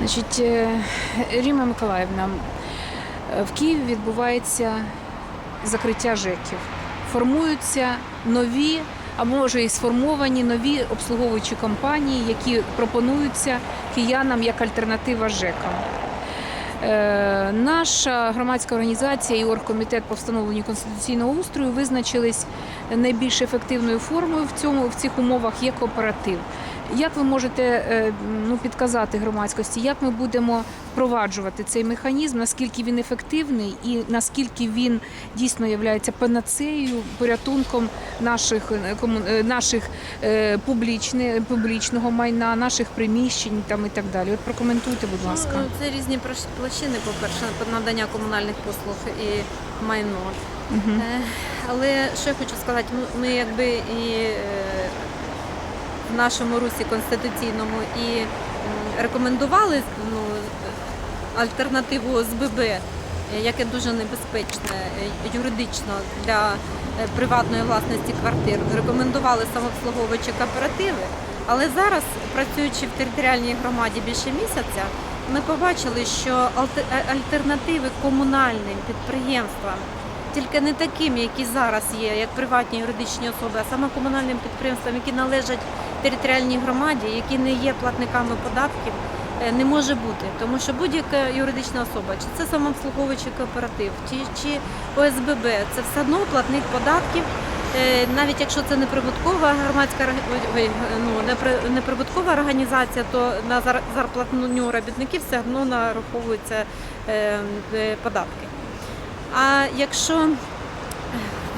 Значить, е, Ріма Миколаївна, е, в Києві відбувається закриття ЖЕКів. Формуються нові, а може і сформовані нові обслуговуючі компанії, які пропонуються киянам як альтернатива ЖЕКам. Е, Наша громадська організація і оргкомітет по встановленню конституційного устрою визначились найбільш ефективною формою в цьому в цих умовах є кооператив. Як ви можете е, ну, підказати громадськості, як ми будемо впроваджувати цей механізм, наскільки він ефективний і наскільки він дійсно є панацеєю, порятунком наших, е, е, наших публічне, публічного майна, наших приміщень там і так далі? От прокоментуйте, будь ласка. Ну, це різні площини, по-перше, надання комунальних послуг і майно. Е, Але що я хочу сказати, ну, ми якби і нашому русі конституційному і рекомендували ну, альтернативу ОСББ, яке дуже небезпечне е, юридично для е, приватної власності квартир. Рекомендували самообслуговуючі кооперативи. Але зараз, працюючи в територіальній громаді більше місяця, ми побачили, що е, альтернативи комунальним підприємствам, тільки не таким, які зараз є, як приватні юридичні особи, а саме комунальним підприємствам, які належать територіальній громаді, які не є платниками податків, е, не може бути. Тому що будь-яка юридична особа, чи це самообслуговуючий кооператив, чи, чи ОСББ, це все одно платник податків. Е, Навіть якщо це неприбуткова громадська орг- ой, ой, ну, непри- неприбуткова організація, то на зарплатню робітників все одно нараховуються е, податки. А якщо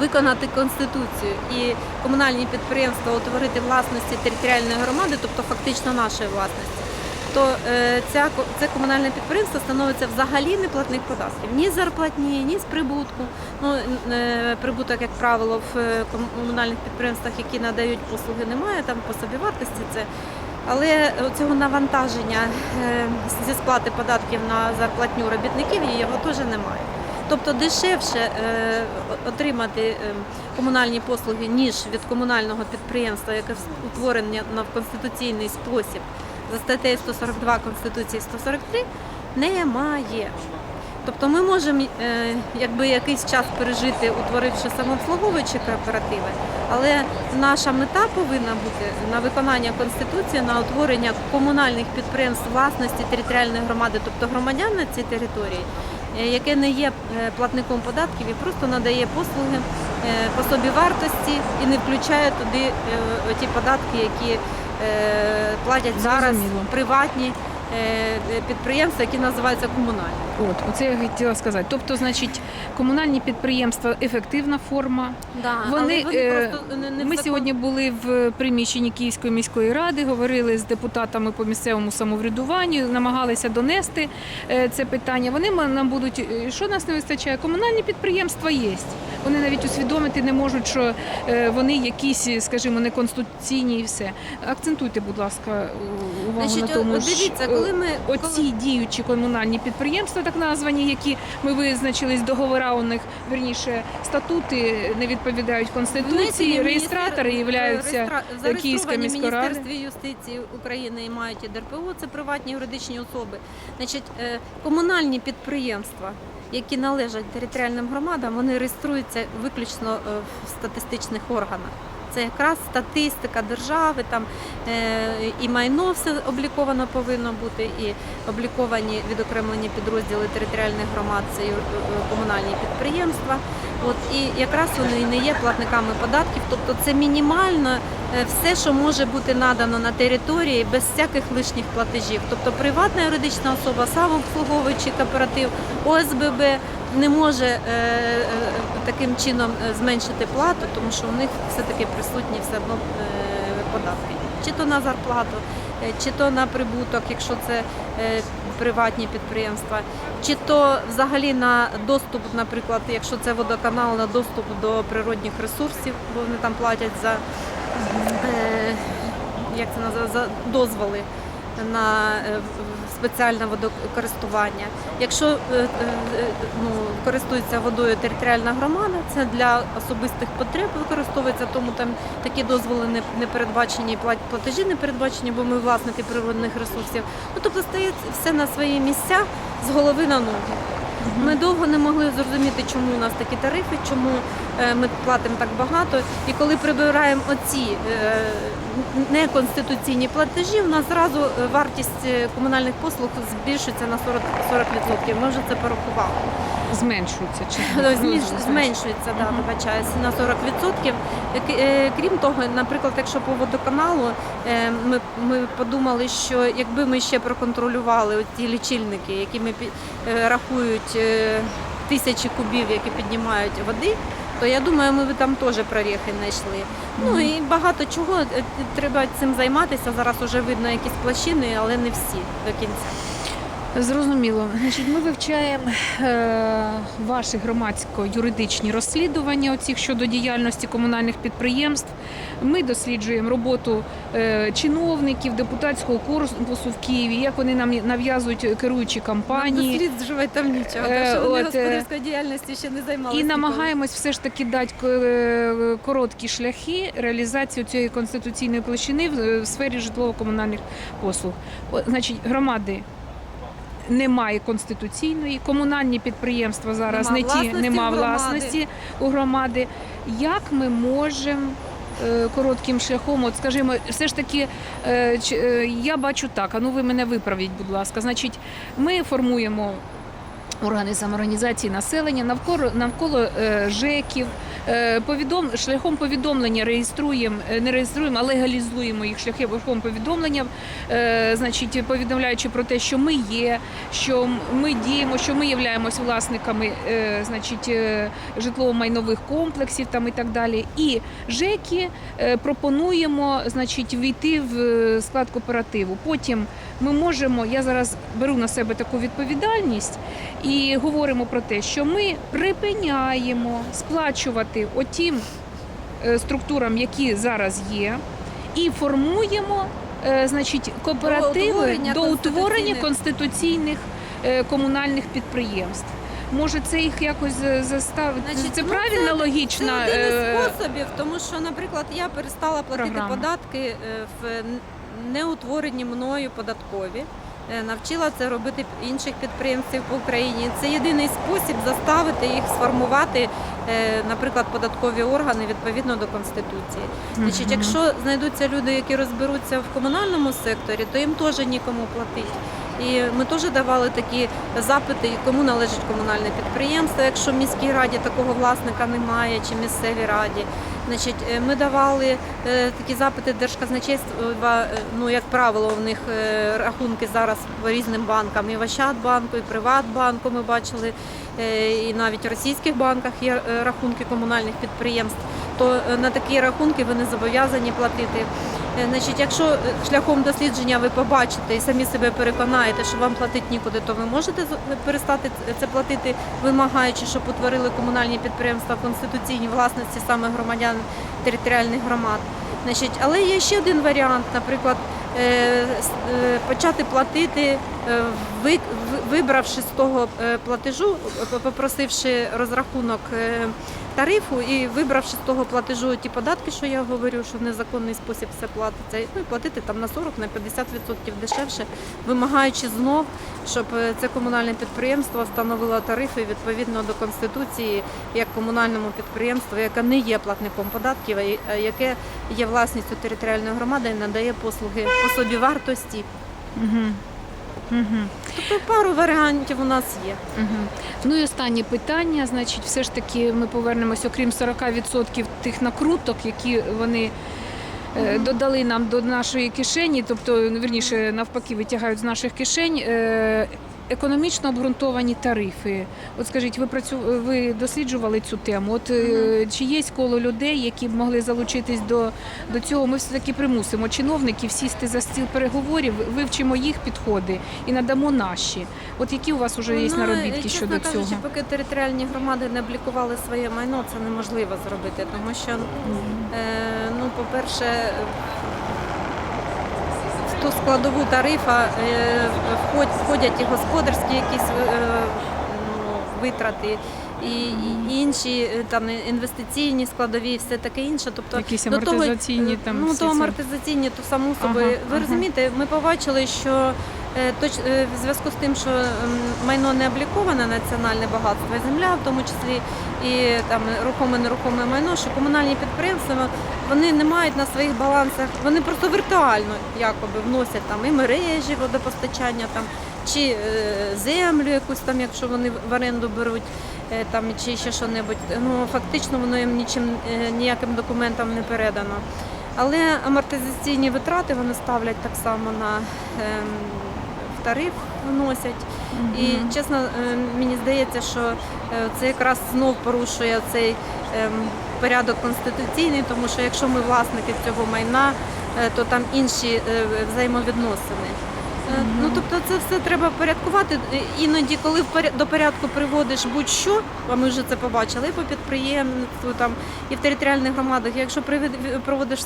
виконати конституцію і комунальні підприємства утворити власності територіальної громади, тобто фактично нашої власності, то е, ця, це комунальне підприємство становиться взагалі не платник податків ні зарплатні, ні з прибутку. Ну, е, прибуток, як правило, в е, комунальних підприємствах, які надають послуги, немає там по собівартості це. Але цього навантаження зі сплати податків на зарплатню робітників його теж немає. Тобто дешевше е, отримати е, комунальні послуги, ніж від комунального підприємства, яке утворене на конституційний спосіб за статтею 142 Конституції 143, немає. Тобто ми можемо е, якби якийсь час пережити, утворивши самообслуговуючі кооперативи, але наша мета повинна бути на виконання конституції, на утворення комунальних підприємств власності територіальної громади, тобто громадян на цій території, яке не є е, платником податків і просто надає послуги е, по собі вартості і не включає туди е, ті податки, які е, платять зараз Зрозуміло. приватні е, підприємства, які називаються комунальні. От, оце я хотіла сказати. Тобто, значить, комунальні підприємства ефективна форма. Да, Вони, вони е, просто не, не Ми закон- сьогодні були в приміщенні Київської міської ради, говорили з депутатами по місцевому самоврядуванню, намагалися донести е, це питання. Вони нам будуть, е, що нас не вистачає? Комунальні підприємства є. Вони навіть усвідомити не можуть, що е, вони якісь, скажімо, неконституційні і все. Акцентуйте, будь ласка, увагу Значить, на тому, дивіться, що, е, коли ми Оці діючі комунальні підприємства, так названі, які ми визначились, договора у них верніше статути не відповідають конституції. Реєстратори являються Київська міська рада. Міністерстві юстиції України і мають і ДРПО, це приватні юридичні особи. Значить, е, комунальні підприємства, які належать територіальним громадам, вони реєструються виключно е, в статистичних органах. Це якраз статистика держави, там е, і майно все обліковано повинно бути, і обліковані відокремлені підрозділи територіальних громад, це е, комунальні підприємства. От і якраз вони і не є платниками податків, тобто це мінімально е, все, що може бути надано на території без всяких лишніх платежів. Тобто приватна юридична особа, самообслуговуючий кооператив, ОСББ не може е, е, таким чином е, зменшити плату, тому що у них все-таки присутні все одно податки. Чи то на зарплату, е, чи то на прибуток, якщо це е, приватні підприємства, чи то взагалі на доступ, наприклад, якщо це водоканал, на доступ до природних ресурсів, бо вони там платять за, е, як це називається, за дозволи на е, спеціальне водокористування. Якщо е, е, ну, користується водою територіальна громада, це для особистих потреб використовується, тому там такі дозволи не, передбачені, плат- платежі не передбачені, бо ми власники природних ресурсів. Ну тобто стає все на свої місця з голови на ноги. Ми довго не могли зрозуміти, чому у нас такі тарифи, чому е, ми платимо так багато. І коли прибираємо оці е, неконституційні платежі, у нас зразу е, вартість комунальних послуг збільшується на 40%. 40%. Ми вже це порахували. Зменшується чи Ну, Зменшується, да, вибачаюся, на 40%. Е, Крім того, наприклад, якщо по водоканалу, е, ми, ми подумали, що якби ми ще проконтролювали ті лічильники, які ми е, рахують тисячі кубів, які піднімають води, то я думаю, ми б там теж проріхи знайшли. Ну і багато чого треба цим займатися. Зараз вже видно якісь площини, але не всі до кінця. Зрозуміло. Значить, ми вивчаємо е, ваші громадсько-юридичні розслідування оцих щодо діяльності комунальних підприємств. Ми досліджуємо роботу е, чиновників, депутатського корпусу в Києві, як вони нам нав'язують керуючі кампанії. Досліджувати там нічого, Е, тому що вони е, господарською діяльністю ще не займалися. І намагаємось все ж таки дати е, короткі шляхи реалізації цієї конституційної площини в, сфері житлово-комунальних послуг. Значить, громади. Немає конституційної, комунальні підприємства зараз Нема не ті, нема у власності у громади. Як ми можемо е, коротким шляхом, от скажімо, все ж таки, е, ч- е, я бачу так, а ну ви мене виправіть, будь ласка. Значить, ми формуємо органи самоорганізації населення навколо навколо ЖЕКів. Е, повідом шляхом повідомлення реєструємо, е, не реєструємо, а легалізуємо їх шляхом повідомлення, е, значить, повідомляючи про те, що ми є, що ми діємо, що ми являємось власниками, значить, житлово-майнових комплексів там і так далі. І ЖЕКи е, пропонуємо, значить, війти в склад кооперативу. Потім ми можемо, я зараз беру на себе таку відповідальність і говоримо про те, що ми припиняємо сплачувати отім е, структурам, які зараз є, і формуємо. е, Значить, кооперативи утворення до утворення конституційних. конституційних е, комунальних підприємств. Може, це їх якось заставити? Значить, це ну, правильна це- логічна Це один із способів, тому що, наприклад, я перестала платити програма. податки в неутворені мною податкові. Е, Навчила це робити інших підприємців по Україні. Це єдиний спосіб заставити їх сформувати, е, наприклад, податкові органи відповідно до конституції. Значить, якщо знайдуться люди, які розберуться в комунальному секторі, то їм теж нікому платити. І ми теж давали такі запити, кому належить комунальне підприємство, якщо в міській раді такого власника немає, чи місцевій раді. Значить, е, ми давали е, такі запити держказначейства. е, Ну, як правило, у них рахунки зараз по різним банкам, і в Ощадбанку, і Приватбанку ми бачили, і навіть в російських банках є рахунки комунальних підприємств. То на такі рахунки вони зобов'язані платити. Е, Значить, якщо е, шляхом дослідження ви побачите і самі себе переконаєте, що вам платити нікуди, то ви можете перестати це платити, вимагаючи, щоб утворили комунальні підприємства в конституційній власності саме громадян територіальних громад. Значить, але є ще один варіант, наприклад, е, почати платити, ви- ви- вибравши з того платежу, попросивши розрахунок тарифу і вибравши з того платежу ті податки, що я говорю, що в незаконний спосіб все платиться, ну, і платити там на 40 на 50% дешевше, вимагаючи знов, щоб е, це комунальне підприємство встановило тарифи відповідно до конституції як комунальному підприємству, яке не є платником податків, а яке є власністю територіальної громади і надає послуги по собі вартості. Мгм. Тобто пару варіантів у нас є. Угу. Ну і останнє питання. Значить, все ж таки ми повернемось, окрім 40% тих накруток, які вони е, додали нам до нашої кишені, тобто, ну, вірніше, навпаки, витягають з наших кишень. е, Економічно обґрунтовані тарифи. От скажіть, ви працю... ви досліджували цю тему? От е, чи є коло людей, які б могли залучитись до, до цього? Ми все таки примусимо чиновників сісти за стіл переговорів, вивчимо їх підходи і надамо наші. От які у вас вже є Ну, наробітки чесно щодо кажучи, цього? поки територіальні громади не облікували своє майно, це неможливо зробити, тому що, е, ну, по-перше, в ту складову тарифа е, вход- входять і господарські якісь е, витрати. І, інші е, там інвестиційні складові, і все таке інше. Тобто Якісь до того, там ну то амортизаційні, то само Ага, собою. Ви ага. розумієте, ми побачили, що точ, в зв'язку з тим, що майно не обліковане національне багатство, земля, в тому числі і там рухоме нерухоме майно, що комунальні підприємства вони не мають на своїх балансах, вони просто віртуально якоби вносять там і мережі водопостачання, там чи е, землю якусь там, якщо вони в оренду беруть. е, Там чи ще що-небудь, ну фактично воно їм нічим е, ніяким документам не передано. Але амортизаційні витрати вони ставлять так само на ем, в тариф вносять. І чесно, е, мені здається, що це якраз знов порушує цей ем, порядок конституційний, тому що якщо ми власники цього майна, е, то там інші е, взаємовідносини. Е, Ну тобто це все треба порядкувати. Іноді, коли до порядку приводиш будь-що, а ми вже це побачили і по підприємству, там і в територіальних громадах. Якщо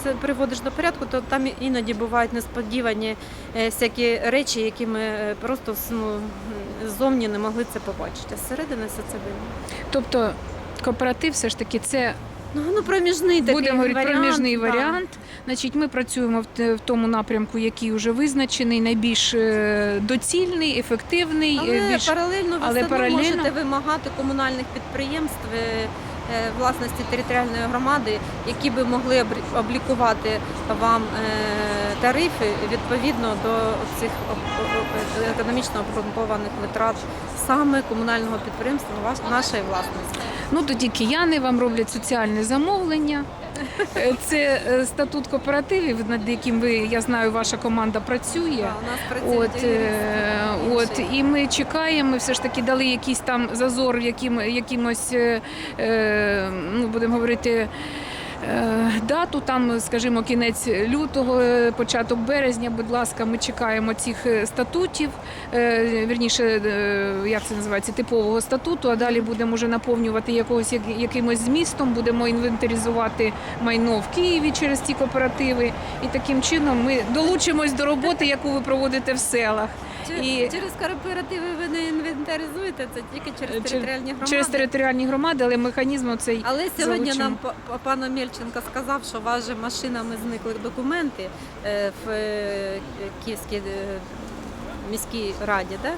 це- приводиш до порядку, то там іноді бувають несподівані всякі речі, які ми просто ну, ззовні не могли це побачити. А зсередини все це видно. Тобто кооператив все ж таки це Ну, ну проміжний такий будемо говорити варіант, проміжний да. варіант. Значить, ми працюємо в, в тому напрямку, який вже визначений, найбільш е, доцільний, ефективний. е, Але більш... паралельно ви але все одно паралельно- можете вимагати комунальних підприємств е, власності територіальної громади, які би могли облікувати вам е, тарифи відповідно до цих об- економічно обґрунтованих витрат саме комунального підприємства нашої власності. Ну тоді кияни вам роблять соціальне замовлення. Це е, статут кооперативів, над яким ви, я знаю, ваша команда працює. Да, у нас працює От, е, от і ми чекаємо. Ми все ж таки дали якийсь там зазор, яким якимось, е, ну будемо говорити. Е, Дату там, скажімо, кінець лютого, е, початок березня. Будь ласка, ми чекаємо цих е, статутів. Вірніше, як це називається, типового статуту. А далі будемо вже наповнювати якогось якимось змістом. Будемо інвентаризувати майно в Києві через ці кооперативи. І таким чином ми долучимось до роботи, яку ви проводите в селах. І- Через кооперативи ви не інвентаризуєте, це тільки через територіальні громади. Через територіальні громади, але механізм цей Але сьогодні залучимо. нам па- па- пан Омельченко сказав, що у машинами зникли документи е, в е, Київській е, міській раді. Да?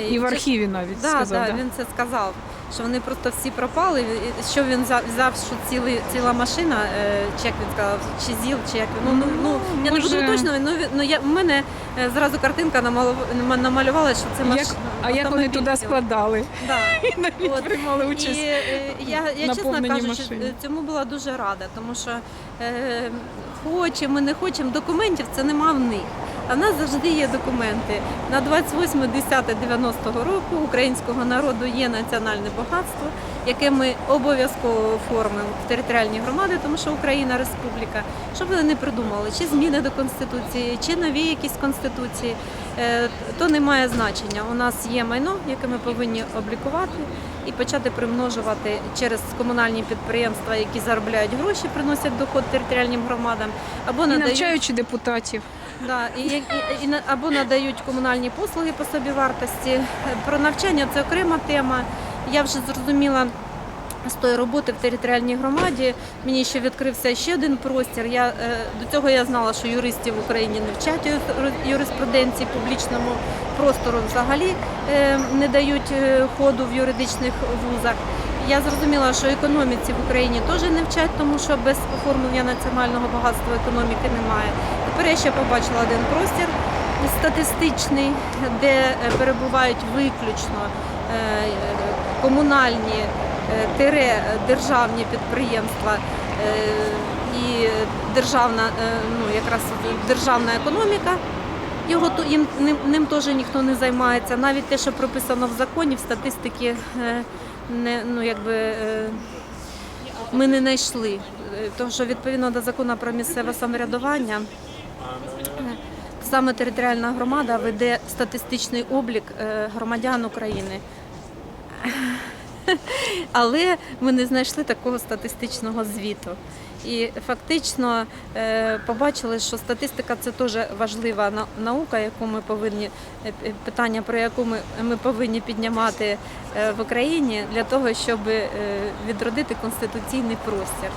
Е, і в архіві навіть Да, сказав. да, да. він це сказав. Що вони просто всі пропали. Що він взяв, що ціли, ціла машина, е, чи як він сказав, чи ЗІЛ, чи як він. Ну, ну, ну, я не буду точно, ну, ну я, в мене е, зразу картинка намалювала, намалювала, що це Як, а як вони туди складали? Да. І навіть От. приймали І участь. е, я, я чесно наповненні кажучи, машини. цьому була дуже рада, тому що е, хочемо, не хочемо документів, це нема в них. А в нас завжди є документи. На 28.10.90 року українського народу є національне багатство, яке ми обов'язково оформимо в територіальні громади, тому що Україна республіка. Щоб вони не придумали, чи зміни до конституції, чи нові якісь конституції, е, то не має значення. У нас є майно, яке ми повинні облікувати і почати примножувати через комунальні підприємства, які заробляють гроші, приносять доход територіальним громадам, або І надають навчаючи депутатів. Да, і, і, і, або надають комунальні послуги по собі вартості. Про навчання це окрема тема. Я вже зрозуміла з тої роботи в територіальній громаді. Мені ще відкрився ще один простір. Я, е, до цього я знала, що юристів в Україні не вчать юриспруденції публічному простору взагалі е, не дають е, ходу в юридичних вузах. Я зрозуміла, що економіці в Україні теж не вчать, тому що без оформлення національного багатства економіки немає. Тепер ще побачила один простір статистичний, де е, перебувають виключно е, комунальні е, тире державні підприємства і державна, ну якраз державна економіка. Його їм ним, ним теж ніхто не займається. Навіть те, що прописано в законі, в статистики не ну якби. ми не знайшли, тому що відповідно до закону про місцеве самоврядування саме територіальна громада веде статистичний облік е, громадян України. Але ми не знайшли такого статистичного звіту. І фактично е, побачили, що статистика це теж важлива на- наука, яку ми повинні е, питання, про яку ми, ми повинні піднімати в Україні для того, щоб відродити конституційний простір.